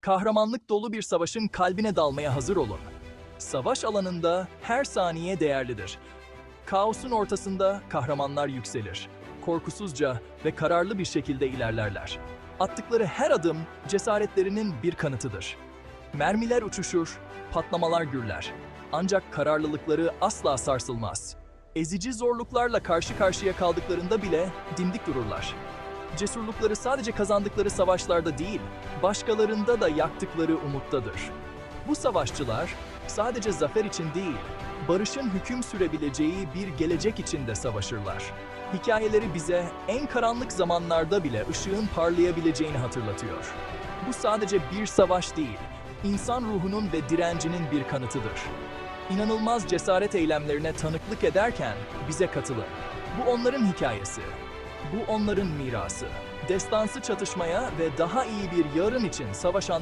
Kahramanlık dolu bir savaşın kalbine dalmaya hazır olun. Savaş alanında her saniye değerlidir. Kaosun ortasında kahramanlar yükselir. Korkusuzca ve kararlı bir şekilde ilerlerler. Attıkları her adım cesaretlerinin bir kanıtıdır. Mermiler uçuşur, patlamalar gürler. Ancak kararlılıkları asla sarsılmaz. Ezici zorluklarla karşı karşıya kaldıklarında bile dimdik dururlar. Cesurlukları sadece kazandıkları savaşlarda değil, başkalarında da yaktıkları umuttadır. Bu savaşçılar sadece zafer için değil, barışın hüküm sürebileceği bir gelecek için de savaşırlar. Hikayeleri bize en karanlık zamanlarda bile ışığın parlayabileceğini hatırlatıyor. Bu sadece bir savaş değil, insan ruhunun ve direncinin bir kanıtıdır. İnanılmaz cesaret eylemlerine tanıklık ederken bize katılın. Bu onların hikayesi. Bu onların mirası. Destansı çatışmaya ve daha iyi bir yarın için savaşanların